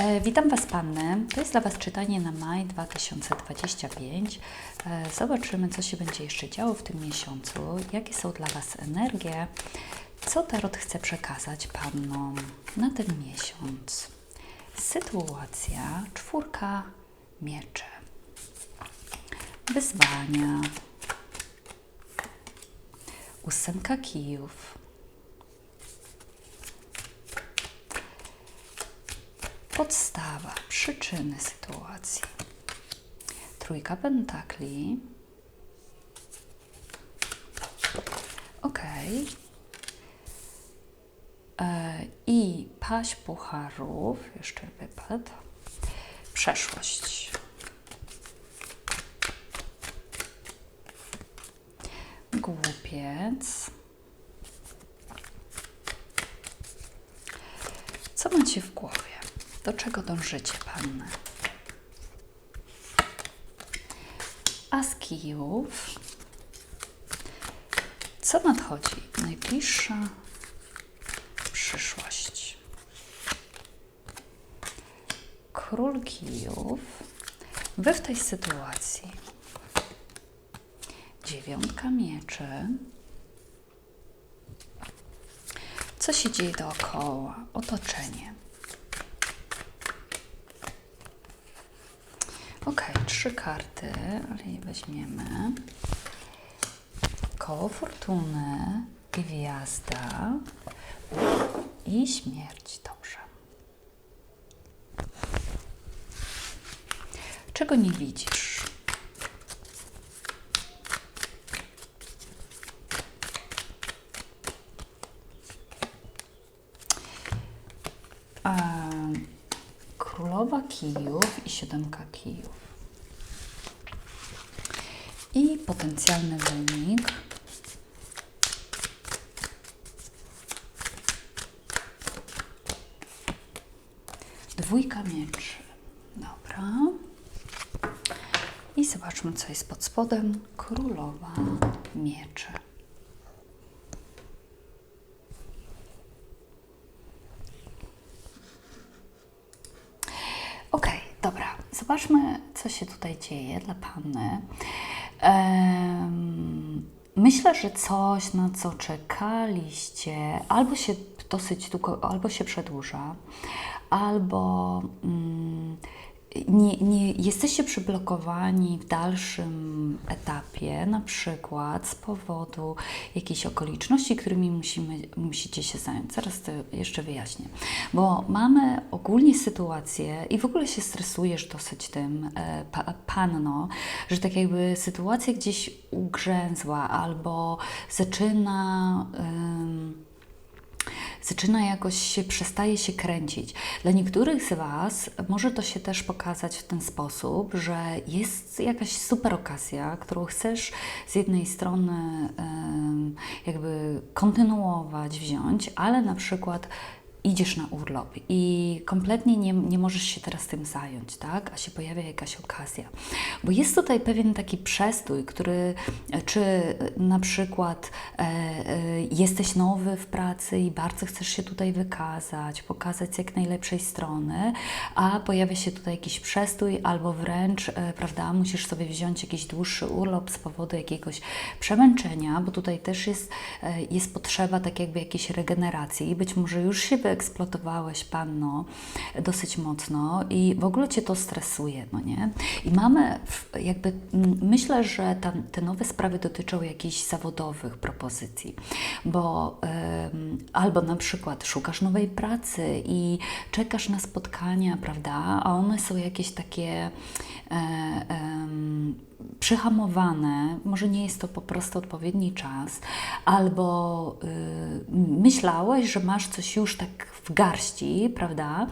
E, witam Was, Panny. To jest dla Was czytanie na maj 2025. E, zobaczymy, co się będzie jeszcze działo w tym miesiącu, jakie są dla Was energie, co Tarot chce przekazać Pannom na ten miesiąc. Sytuacja czwórka mieczy. Wyzwania. Ósemka kijów. Podstawa, przyczyny sytuacji. Trójka pentakli. Ok. E, I paść pucharów, jeszcze wypadł. Przeszłość. Głupiec. Co macie w głowie? Do czego dążycie, panny? A z kijów? Co nadchodzi? Najbliższa przyszłość. Król kijów. Wy w tej sytuacji. Dziewiątka mieczy. Co się dzieje dookoła? Otoczenie. Ok, trzy karty, ale je weźmiemy. Koło fortuny, gwiazda i śmierć. Dobrze. Czego nie widzisz? Królowa kijów i siódemka kijów. I potencjalny wynik. Dwójka mieczy. Dobra. I zobaczmy, co jest pod spodem. Królowa mieczy. Ok, dobra. Zobaczmy, co się tutaj dzieje dla Panny. Myślę, że coś, na co czekaliście, albo się dosyć długo, albo się przedłuża, albo mm, nie, nie jesteście przyblokowani w dalszym etapie, na przykład z powodu jakichś okoliczności, którymi musimy, musicie się zająć. Zaraz to jeszcze wyjaśnię. Bo mamy ogólnie sytuację i w ogóle się stresujesz dosyć tym, e, pa, panno, że tak jakby sytuacja gdzieś ugrzęzła albo zaczyna. Zaczyna jakoś się, przestaje się kręcić. Dla niektórych z Was może to się też pokazać w ten sposób, że jest jakaś super okazja, którą chcesz z jednej strony jakby kontynuować, wziąć, ale na przykład idziesz na urlop i kompletnie nie, nie możesz się teraz tym zająć, tak? A się pojawia jakaś okazja. Bo jest tutaj pewien taki przestój, który, czy na przykład e, e, jesteś nowy w pracy i bardzo chcesz się tutaj wykazać, pokazać jak najlepszej strony, a pojawia się tutaj jakiś przestój albo wręcz, e, prawda, musisz sobie wziąć jakiś dłuższy urlop z powodu jakiegoś przemęczenia, bo tutaj też jest, e, jest potrzeba tak jakby jakiejś regeneracji. Być może już się wyeksploatowałeś, panno, dosyć mocno i w ogóle Cię to stresuje, no nie? I mamy jakby, myślę, że tam, te nowe sprawy dotyczą jakichś zawodowych propozycji, bo em, albo na przykład szukasz nowej pracy i czekasz na spotkania, prawda, a one są jakieś takie e, em, przyhamowane, może nie jest to po prostu odpowiedni czas, albo y, myślałeś, że masz coś już tak w garści, prawda,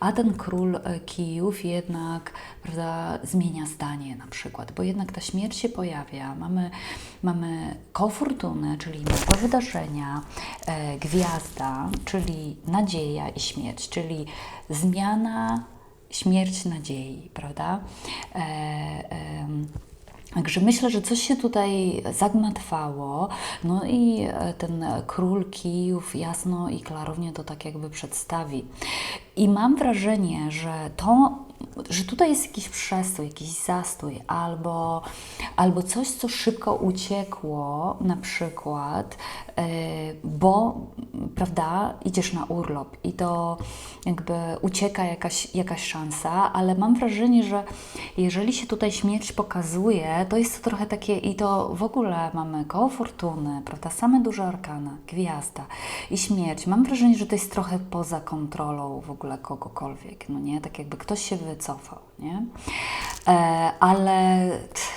a ten król e, kijów jednak, prawda, zmienia zdanie na przykład, bo jednak ta śmierć się pojawia, mamy, mamy koło fortuny, czyli nowe wydarzenia, e, gwiazda, czyli nadzieja i śmierć, czyli zmiana, śmierć nadziei, prawda? E, em, Także myślę, że coś się tutaj zagmatwało, no i e, ten król kijów jasno i klarownie to tak jakby przedstawi. I mam wrażenie, że to, że tutaj jest jakiś przestój, jakiś zastój, albo, albo coś, co szybko uciekło, na przykład, yy, bo, prawda, idziesz na urlop i to jakby ucieka jakaś, jakaś szansa, ale mam wrażenie, że jeżeli się tutaj śmierć pokazuje, to jest to trochę takie, i to w ogóle mamy koło fortuny, prawda, same duże arkana, gwiazda i śmierć. Mam wrażenie, że to jest trochę poza kontrolą w ogóle kogokolwiek, no nie, tak jakby ktoś się wycofał, nie? E, ale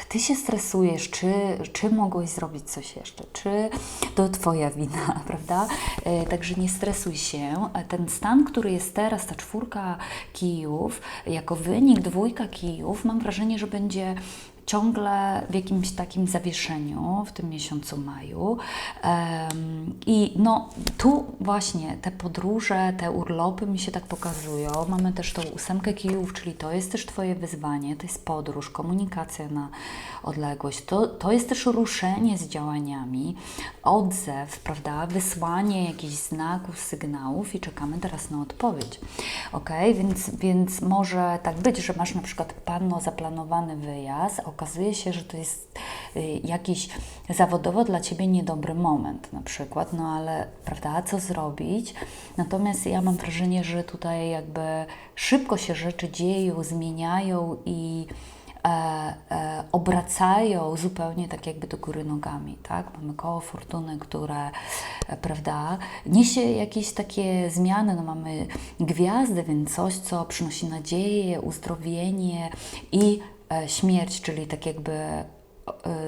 ty się stresujesz, czy, czy mogłeś zrobić coś jeszcze, czy to twoja wina, prawda? E, także nie stresuj się. E, ten stan, który jest teraz, ta czwórka kijów, jako wynik dwójka kijów, mam wrażenie, że będzie ciągle w jakimś takim zawieszeniu w tym miesiącu maju. I no tu właśnie te podróże, te urlopy mi się tak pokazują. Mamy też tą ósemkę kijów, czyli to jest też Twoje wyzwanie, to jest podróż, komunikacja na odległość. To, to jest też ruszenie z działaniami, odzew, prawda, wysłanie jakichś znaków, sygnałów i czekamy teraz na odpowiedź. Ok, więc, więc może tak być, że masz na przykład panno zaplanowany wyjazd, okazuje się, że to jest y, jakiś zawodowo dla Ciebie niedobry moment na przykład, no ale prawda, co zrobić? Natomiast ja mam wrażenie, że tutaj jakby szybko się rzeczy dzieją, zmieniają i e, e, obracają zupełnie tak jakby do góry nogami, tak? Mamy koło fortuny, które, e, prawda, niesie jakieś takie zmiany, no mamy gwiazdy, więc coś, co przynosi nadzieję, uzdrowienie i śmierć, czyli tak jakby E,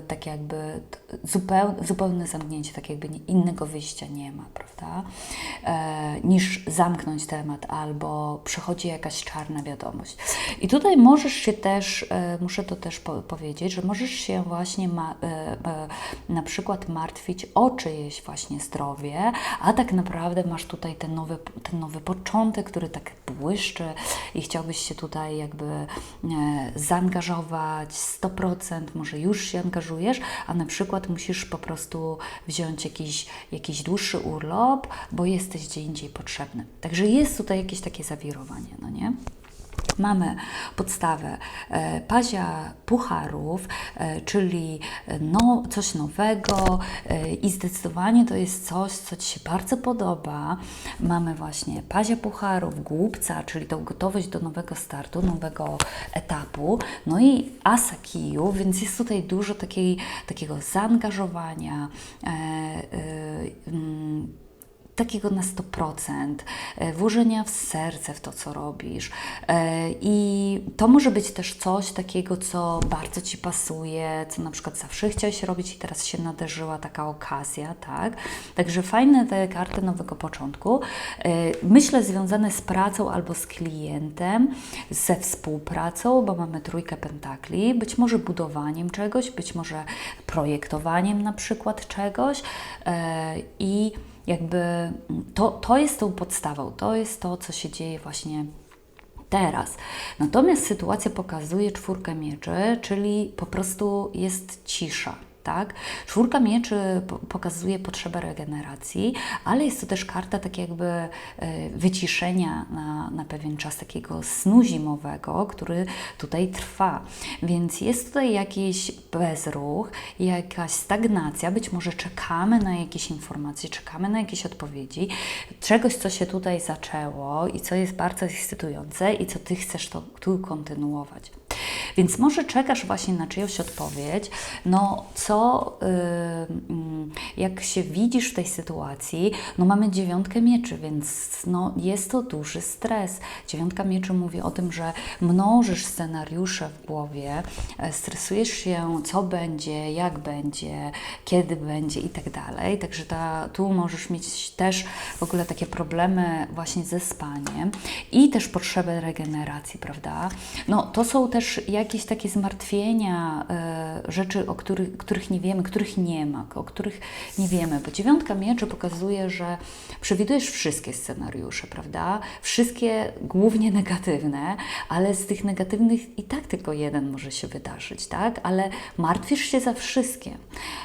tak jakby zupeł, zupełne zamknięcie, tak jakby innego wyjścia nie ma, prawda? E, niż zamknąć temat albo przychodzi jakaś czarna wiadomość. I tutaj możesz się też, e, muszę to też po, powiedzieć, że możesz się właśnie ma, e, e, na przykład martwić o czyjeś właśnie zdrowie, a tak naprawdę masz tutaj ten nowy, ten nowy początek, który tak błyszczy i chciałbyś się tutaj jakby e, zaangażować 100%, może już się angażujesz, a na przykład musisz po prostu wziąć jakiś, jakiś dłuższy urlop, bo jesteś gdzie indziej potrzebny. Także jest tutaj jakieś takie zawirowanie, no nie? Mamy podstawę e, pazia pucharów, e, czyli e, no, coś nowego i zdecydowanie to jest coś, co Ci się bardzo podoba. Mamy właśnie pazia pucharów, głupca, czyli tą gotowość do nowego startu, nowego etapu, no i asa kiju, więc jest tutaj dużo takiej, takiego zaangażowania, e, e, takiego na 100%, e, włożenia w serce w to, co robisz. E, I to może być też coś takiego, co bardzo Ci pasuje, co na przykład zawsze chciałeś robić i teraz się naderzyła taka okazja, tak? Także fajne te karty nowego początku. E, myślę związane z pracą albo z klientem, ze współpracą, bo mamy trójkę pentakli, być może budowaniem czegoś, być może projektowaniem na przykład czegoś i jakby to, to jest tą podstawą, to jest to, co się dzieje właśnie teraz. Natomiast sytuacja pokazuje czwórkę mieczy, czyli po prostu jest cisza tak? Czwórka mieczy pokazuje potrzebę regeneracji, ale jest to też karta tak jakby e, wyciszenia na, na pewien czas takiego snu zimowego, który tutaj trwa. Więc jest tutaj jakiś bezruch, jakaś stagnacja, być może czekamy na jakieś informacje, czekamy na jakieś odpowiedzi, czegoś, co się tutaj zaczęło i co jest bardzo ekscytujące i co Ty chcesz to tu kontynuować. Więc może czekasz właśnie na czyjąś odpowiedź, no co, yy, jak się widzisz w tej sytuacji, no mamy dziewiątkę mieczy, więc no jest to duży stres. Dziewiątka mieczy mówi o tym, że mnożysz scenariusze w głowie, e, stresujesz się, co będzie, jak będzie, kiedy będzie i tak dalej. Także ta, tu możesz mieć też w ogóle takie problemy właśnie ze spaniem i też potrzebę regeneracji, prawda? No to są też jakieś takie zmartwienia, e, rzeczy, o których, których nie wiemy, których nie ma, o których nie wiemy, bo dziewiątka mieczy pokazuje, że przewidujesz wszystkie scenariusze, prawda? Wszystkie głównie negatywne, ale z tych negatywnych i tak tylko jeden może się wydarzyć, tak? Ale martwisz się za wszystkie.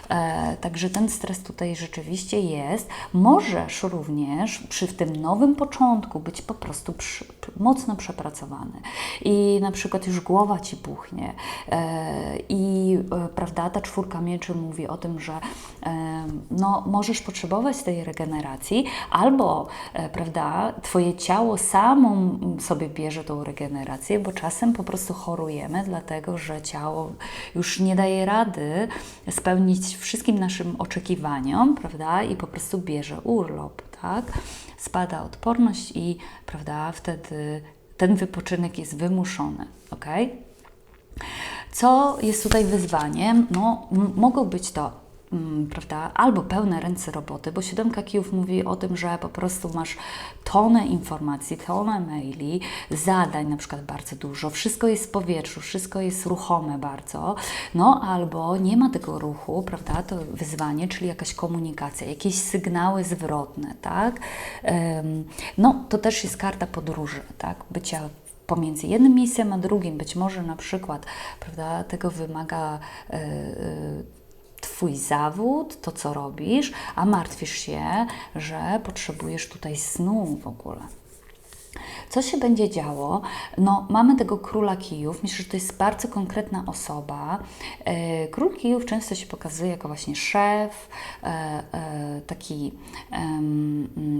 E, także ten stres tutaj rzeczywiście jest. Możesz również przy tym nowym początku być po prostu przy, mocno przepracowany i na przykład już głowa ci puchnie e, i e, prawda, ta czwórka mieczy mówi o tym, że e, no, możesz potrzebować tej regeneracji albo prawda, twoje ciało samo sobie bierze tą regenerację, bo czasem po prostu chorujemy, dlatego że ciało już nie daje rady spełnić wszystkim naszym oczekiwaniom, prawda, i po prostu bierze urlop, tak? Spada odporność i, prawda, wtedy ten wypoczynek jest wymuszony, ok? Co jest tutaj wyzwaniem? No, mogą być to Mm, prawda, albo pełne ręce roboty, bo siódemka kijów mówi o tym, że po prostu masz tonę informacji, tonę maili, zadań na przykład bardzo dużo, wszystko jest w powietrzu, wszystko jest ruchome bardzo, no albo nie ma tego ruchu, prawda, to wyzwanie, czyli jakaś komunikacja, jakieś sygnały zwrotne, tak, no to też jest karta podróży, tak, bycia pomiędzy jednym miejscem a drugim, być może na przykład, prawda, tego wymaga yy, Twój zawód, to co robisz, a martwisz się, że potrzebujesz tutaj snu w ogóle. Co się będzie działo? No, mamy tego króla kijów. Myślę, że to jest bardzo konkretna osoba. E, król kijów często się pokazuje jako właśnie szef, e, e, taki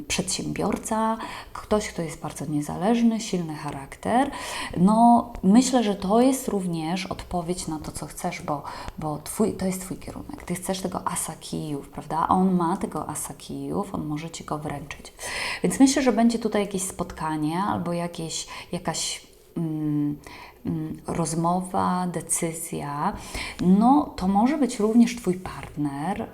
przedsiębiorca, ktoś, kto jest bardzo niezależny, silny charakter. No, myślę, że to jest również odpowiedź na to, co chcesz, bo, bo twój, to jest Twój kierunek. Ty chcesz tego asa kijów, prawda? On ma tego asa kijów, on może Ci go wręczyć. Więc myślę, że będzie tutaj jakieś spotkanie albo jakieś, jakaś mm, mm, rozmowa, decyzja, no to może być również Twój partner, e,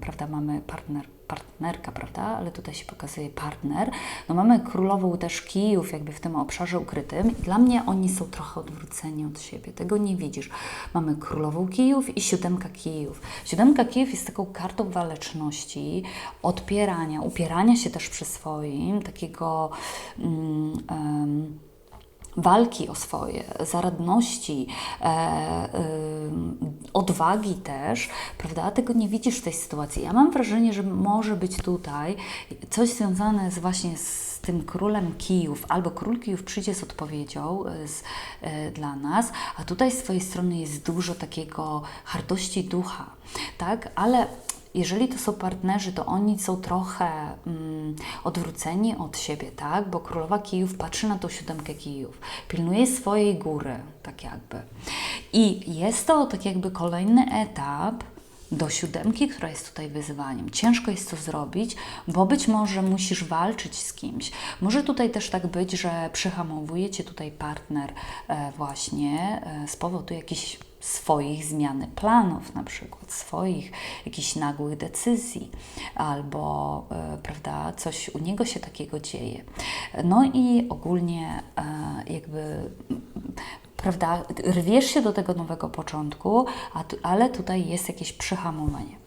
prawda, mamy partner partnerka, prawda? Ale tutaj się pokazuje partner. No mamy królową też kijów jakby w tym obszarze ukrytym dla mnie oni są trochę odwróceni od siebie. Tego nie widzisz. Mamy królową kijów i siódemka kijów. Siódemka kijów jest taką kartą waleczności, odpierania, upierania się też przy swoim, takiego... Um, walki o swoje, zaradności, e, e, odwagi też, prawda? Tego nie widzisz w tej sytuacji. Ja mam wrażenie, że może być tutaj coś związane z właśnie z tym królem kijów, albo król kijów przyjdzie z odpowiedzią e, z, e, dla nas, a tutaj z Twojej strony jest dużo takiego hardości ducha, tak? Ale jeżeli to są partnerzy, to oni są trochę mm, odwróceni od siebie, tak? Bo królowa kijów patrzy na tą siódemkę kijów, pilnuje swojej góry, tak jakby. I jest to tak jakby kolejny etap do siódemki, która jest tutaj wyzwaniem. Ciężko jest to zrobić, bo być może musisz walczyć z kimś. Może tutaj też tak być, że przyhamowuje cię tutaj partner e, właśnie e, z powodu jakichś swoich zmiany planów, na przykład swoich jakichś nagłych decyzji, albo e, prawda, coś u niego się takiego dzieje. No i ogólnie e, jakby prawda, rwiesz się do tego nowego początku, ale tutaj jest jakieś przyhamowanie.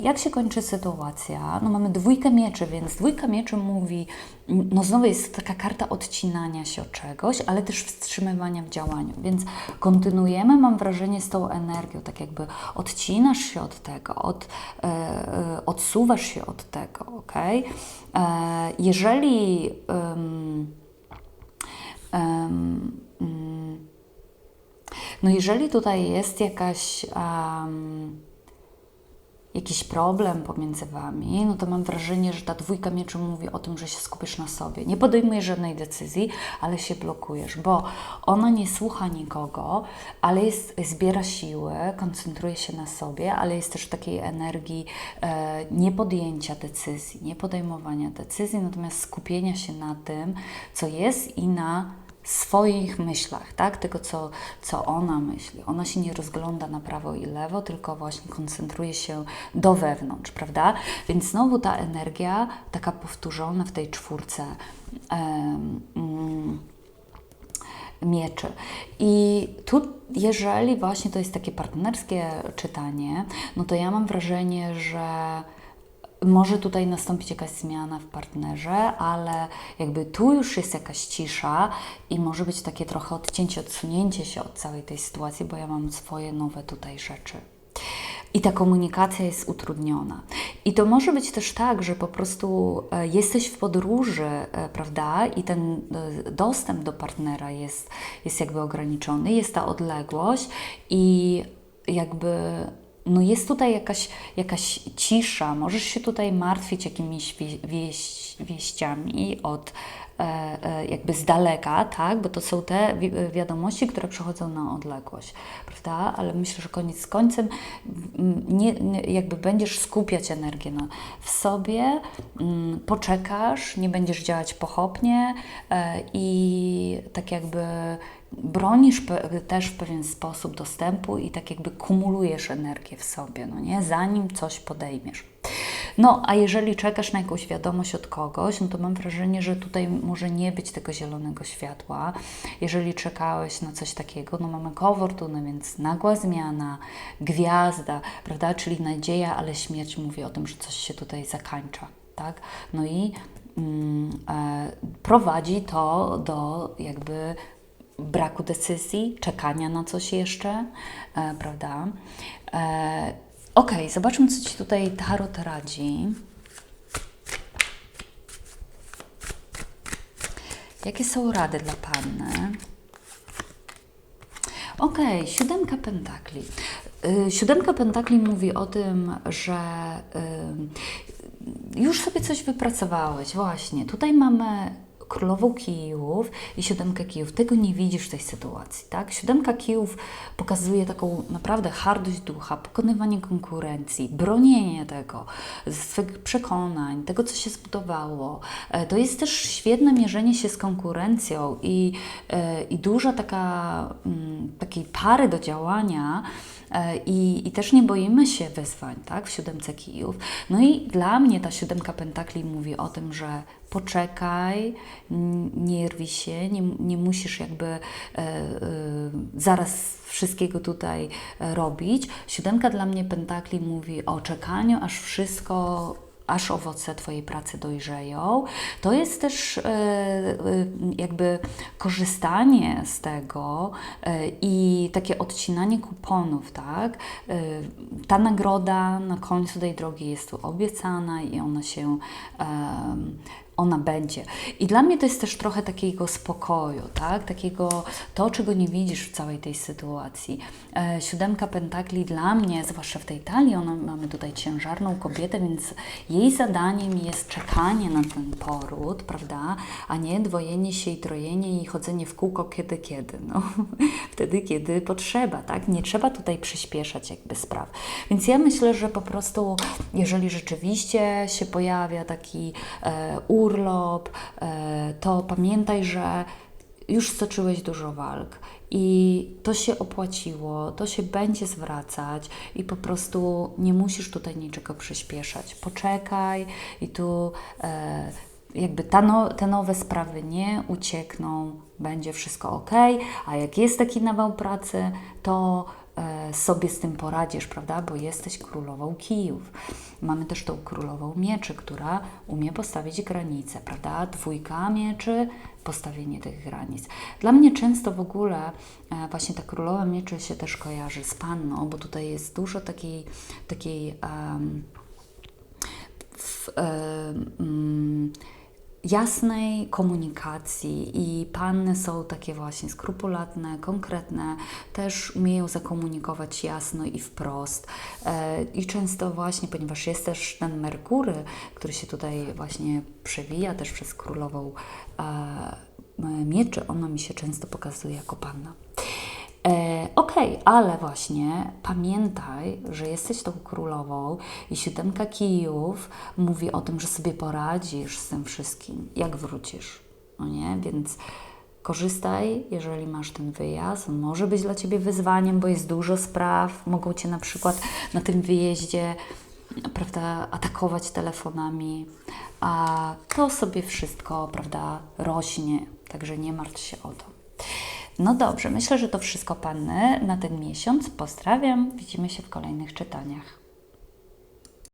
Jak się kończy sytuacja? No mamy dwójkę mieczy, więc dwójka mieczy mówi, no znowu jest taka karta odcinania się od czegoś, ale też wstrzymywania w działaniu, więc kontynuujemy, mam wrażenie, z tą energią, tak jakby odcinasz się od tego, od, e, e odsuwasz się od tego, ok? E, jeżeli um, no jeżeli tutaj jest jakaś um, jakiś problem pomiędzy Wami, no to mam wrażenie, że ta dwójka mieczy mówi o tym, że się skupisz na sobie. Nie podejmujesz żadnej decyzji, ale się blokujesz, bo ona nie słucha nikogo, ale jest, zbiera siły, koncentruje się na sobie, ale jest też w takiej energii e, niepodjęcia decyzji, nie podejmowania decyzji, natomiast skupienia się na tym, co jest i na swoich myślach, tak? Tego, co, co ona myśli. Ona się nie rozgląda na prawo i lewo, tylko właśnie koncentruje się do wewnątrz, prawda? Więc znowu ta energia, taka powtórzona w tej czwórce, um, um, mieczy. I tu, jeżeli właśnie to jest takie partnerskie czytanie, no to ja mam wrażenie, że może tutaj nastąpić jakaś zmiana w partnerze, ale jakby tu już jest jakaś cisza i może być takie trochę odcięcie, odsunięcie się od całej tej sytuacji, bo ja mam swoje nowe tutaj rzeczy. I ta komunikacja jest utrudniona. I to może być też tak, że po prostu e, jesteś w podróży, e, prawda, i ten e, dostęp do partnera jest, jest jakby ograniczony, jest ta odległość i jakby no jest tutaj jakaś, jakaś cisza, możesz się tutaj martwić jakimiś wieś, wieściami od jakby z daleka, tak? bo to są te wi wiadomości, które przychodzą na odległość, prawda? Ale myślę, że koniec z końcem nie, nie, jakby będziesz skupiać energię na, w sobie, m, poczekasz, nie będziesz działać pochopnie e, i tak jakby bronisz też w pewien sposób dostępu i tak jakby kumulujesz energię w sobie, no nie? Zanim coś podejmiesz. No, a jeżeli czekasz na jakąś wiadomość od kogoś, no to mam wrażenie, że tutaj może nie być tego zielonego światła. Jeżeli czekałeś na coś takiego, no mamy no więc nagła zmiana, gwiazda, prawda, czyli nadzieja, ale śmierć mówi o tym, że coś się tutaj zakańcza, tak? No i mm, e, prowadzi to do jakby braku decyzji, czekania na coś jeszcze, e, prawda? Ok, zobaczmy, co Ci tutaj Tarot radzi. Jakie są rady dla Panny? Ok, siódemka pentakli. Y, siódemka pentakli mówi o tym, że y, już sobie coś wypracowałeś, właśnie. Tutaj mamy królową kijów i siódemkę kijów. Tego nie widzisz w tej sytuacji, tak? Siódemka kijów pokazuje taką naprawdę hardość ducha, pokonywanie konkurencji, bronienie tego, swych przekonań, tego, co się zbudowało. E, to jest też świetne mierzenie się z konkurencją i, e, i duża taka, mm, takiej pary do działania, I, I też nie boimy się wyzwań, tak, w siódemce kijów. No i dla mnie ta siódemka pentakli mówi o tym, że poczekaj, nie rwij się, nie, nie musisz jakby e, e, zaraz wszystkiego tutaj e, robić. Siódemka dla mnie pentakli mówi o czekaniu, aż wszystko aż owoce Twojej pracy dojrzeją. To jest też e, e, jakby korzystanie z tego e, i takie odcinanie kuponów, tak? Ta nagroda na końcu tej drogi jest tu obiecana i ona się ona będzie. I dla mnie to jest też trochę takiego spokoju, tak? Takiego to, czego nie widzisz w całej tej sytuacji. E, siódemka pentakli dla mnie, zwłaszcza w tej talii, ona, mamy tutaj ciężarną kobietę, więc jej zadaniem jest czekanie na ten poród, prawda? A nie dwojenie się i trojenie i chodzenie w kółko kiedy, kiedy. No, wtedy, kiedy potrzeba, tak? Nie trzeba tutaj przyspieszać jakby spraw. Więc ja myślę, że po prostu, jeżeli rzeczywiście się pojawia taki e, urlop, e, to pamiętaj, że już stoczyłeś dużo walk i to się opłaciło, to się będzie zwracać i po prostu nie musisz tutaj niczego przyspieszać. Poczekaj i tu e, jakby no, te nowe sprawy nie uciekną, będzie wszystko ok, a jak jest taki nawał pracy, to sobie z tym poradzisz, prawda? Bo jesteś królową kijów. Mamy też tą królową mieczy, która umie postawić granice, prawda? Dwójka mieczy, postawienie tych granic. Dla mnie często w ogóle e, właśnie ta królowa mieczy się też kojarzy z panną, bo tutaj jest dużo takiej, takiej um, w, um, jasnej komunikacji i panny są takie właśnie skrupulatne, konkretne, też umieją zakomunikować jasno i wprost. E, I często właśnie, ponieważ jest też ten Merkury, który się tutaj właśnie przewija też przez królową e, mieczy, ona mi się często pokazuje jako panna. E, Okej, okay, ale właśnie pamiętaj, że jesteś tą królową i siódemka kijów mówi o tym, że sobie poradzisz z tym wszystkim, jak wrócisz. No nie? Więc korzystaj, jeżeli masz ten wyjazd. On może być dla Ciebie wyzwaniem, bo jest dużo spraw. Mogą Cię na przykład na tym wyjeździe prawda, atakować telefonami, a to sobie wszystko, prawda, rośnie, także nie martw się o to. No dobrze, myślę, że to wszystko Panny na ten miesiąc. Pozdrawiam, widzimy się w kolejnych czytaniach.